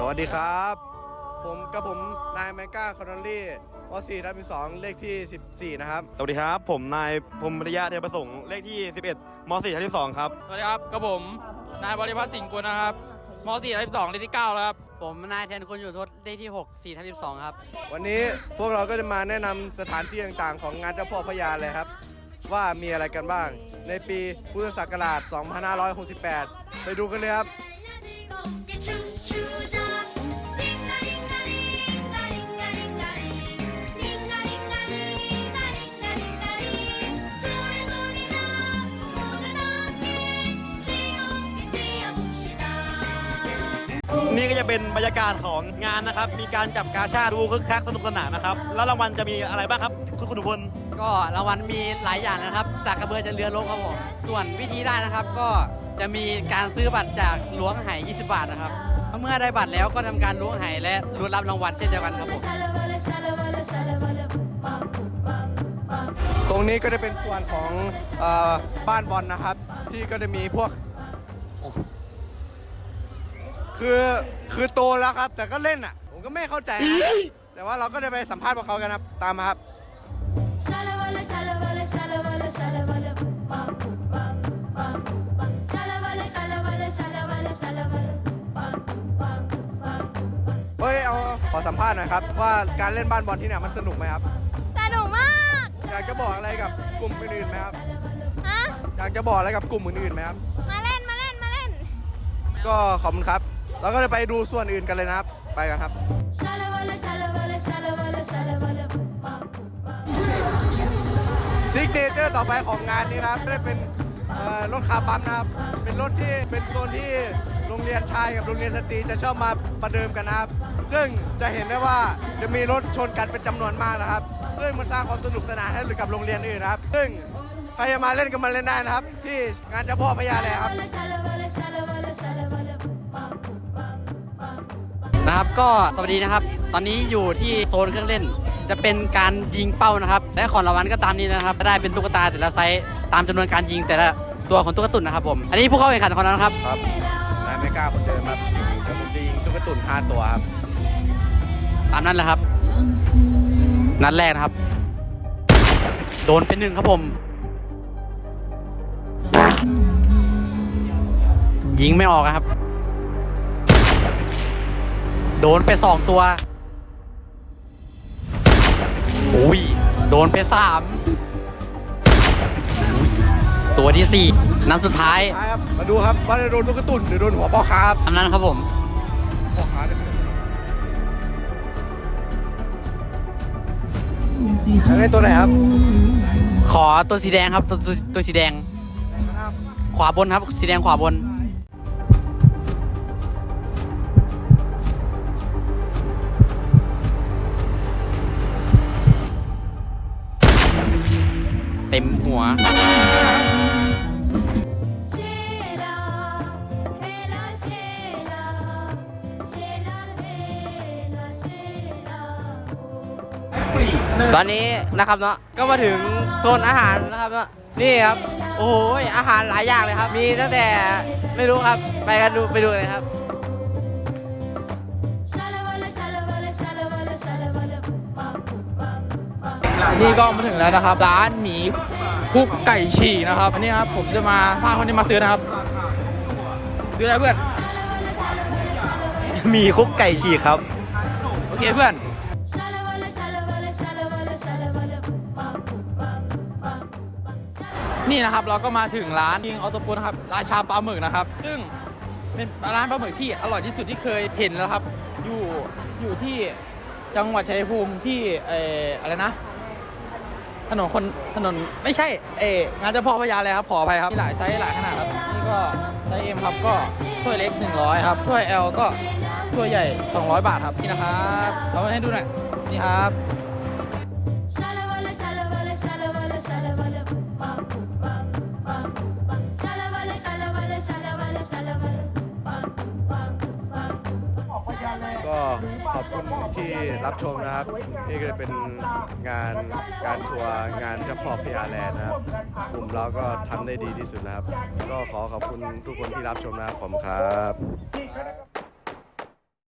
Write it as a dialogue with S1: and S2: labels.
S1: สวัสดีครับ ผมกับผมนายแมกกาคอนนลลี่วสี่รับเป็สองเลขที่ 14 นะครับ
S2: สวัสดีครับ ผมนายพรมริยะเทวประสงค์เลขที่ 11ม4ทับที่2ครับ
S3: สวัสดีครับกับผมนายบริพัตรสิงห์กุลนะครับม4ทับ2เลขที่9แล้วครับ
S4: ผมนายแทนคุณอยู่ทศเลขที่ 6 4ทับ12 ครับ
S1: วันนี้พวกเราก็จะมาแนะนำสถานที่ต่างๆ ของงานเจ้าพ่อพญาเลยครับ ว่ามีอะไรกันบ้าง ในปีพุทธศักราช 2568 ไปดูกันเลยครับ
S2: เป็นบรรยากาศของงานนะครับ มีการจับกาชาดดูคึกคักสนุกสนานนะครับ แล้วรางวัลจะมีอะไรบ้างครับ คุณคุณทุพล
S4: ก็รางวัลมีหลายอย่างนะครับสากกระเบือจะเรือลบครับผมส่วนวิธีได้นะครับก็จะมีการซื้อบัตรจากล้วงไห20 บาทนะครับเมื่อได้บัตรแล้วก็ทำการล้วงไหและลุ้นรับรางวัลเช่นเดียวกันครับผม
S1: ตรงนี้ก็จะเป็นส่วนของเออบ้านบอลนะครับ ที่ก็จะมีพวก คือคือโตแล้วครับ แต่ก็เล่นอะ ผมก็ไม่เข้าใจนะแต่ว่าเราก็จะไปสัมภาษณ์พวกเขากันครับ ตามมาครับ
S5: Shalawala, shalawala, shalawala, shalawala, bum, bum, bum, bum. Shalawala, shalawala, shalawala, shalawala, bum, bum, bum, bum.
S1: เฮ้ยเอาขอสัมภาษณ์หน่อยครับ ว่าการเล่นบ้านบอลที่เนี่ยมันสนุกไหมครับ
S5: สนุกมาก
S1: อยากจะบอกอะไรกับกลุ่มอื่นๆไหมครับ
S5: ฮะ
S1: อยากจะบอกอะไรกับกลุ่มอื่นๆไหมครับ
S5: มาเล่นมาเล่นมาเล่น
S1: ก็ขอบคุณครับ เราก็จะไปดูส่วนอื่นกันเลยนะครับ ไปกันครับ ซิกเนเจอร์ต่อไปของงานนี้นะครับได้เป็นรถคาร์ปั๊มนะครับ เป็นรถที่เป็นโซนที่โรงเรียนชายกับโรงเรียนสตรีจะชอบมาประเดิมกันนะครับ ซึ่งจะเห็นได้ว่าจะมีรถชนกันเป็นจำนวนมากนะครับ ซึ่งมันสร้างความสนุกสนานให้กับโรงเรียนอื่นนะครับ ซึ่งใครจะมาเล่นก็มาเล่นได้นะครับ ที่งานเจ้าพ่อพญาเลยครับ
S4: นะครับ ก็สวัสดีนะครับ ตอนนี้อยู่ที่โซนเครื่องเล่น จะเป็นการยิงเป้านะครับ และของรางวัลก็ตามนี้นะครับได้เป็นตุ๊กตาแต่ละไซส์ตามจำนวนการยิงแต่ละตัวของตุ๊กตุนนะครับผม อันนี้ผู้เข้าแข่งขันของเรานะครับ
S1: ครับนายไม่กล้าคนเดิมครับเดี๋ยวผมจะยิงตุ๊กตุนห้าตัวครับ
S4: ตามนั้นแหละครับ นัดแรกนะครับ โดนเป็นหนึ่งครับผม ยิงไม่ออกอะครับ โดนไปสองตัวโอ้ยโดนไปสามอุ้ยตัวที่สี่นัดสุดท้าย
S1: ท้ายครับมาดูครับว่าจะโดนตุ๊กตุนหรือโดนหัวพ่อค้าครับ
S4: ตามนั้นครับผม
S1: พ่อค้าจะเกิดอยากเล่นตัวไหนครับ
S4: ขอตัวสีแดงครับตัวตัวตัวสีแดง ขวาบนครับ สีแดงขวาบน ต็มหัว
S6: ตอนนี้นะครับเนาะก็มาถึงโซนอาหารนะครับเนาะนี่ครับ โอ้โหอาหารหลายอย่างเลยครับ มีตั้งแต่ไม่รู้ครับ ไปกันดูไปดูเลยครับ
S3: นี่ก็มาถึงแล้วนะครับ ร้านหมีคุกไก่ฉี่นะครับอันนี้ครับผมจะมาพาคนนี้มาซื้อนะครับ ซื้ออะไรเพื่อน
S2: มีคุกไก่ฉีกครับ
S3: โอเคเพื่อน
S5: Shalawala, shalawala, shalawala, shalawala, bum, bum, bum.
S3: นี่นะครับเราก็มาถึงร้านยิงออโตปุนะครับราชาปลาหมึกนะครับ ซึ่งเป็นร้านปลาหมึกที่อร่อยที่สุดที่เคยเห็นแล้วครับ อยู่อยู่ที่จังหวัดชัยภูมิที่เอออะไรนะ ถนนคนถนนไม่ใช่เองานเจ้าพ่อพญาเลยครับขออภัยครับมีหลายไซส์หลายขนาดครับนี่ก็ไซส์ M ครับก็ถ้วยเล็ก 100 ครับถ้วย L ก็ถ้วยใหญ่ 200 บาทครับนี่นะครับเอาให้ดูหน่อยนี่ครับ
S1: ที่รับชมนะครับ นี่ก็เป็นงานการทัวร์งานเจ้าพ่อพญาแลนด์นะครับ กลุ่มเราก็ทำได้ดีที่สุดนะครับ ก็ขอขอบคุณทุกคนที่รับชมนะครับผมครับ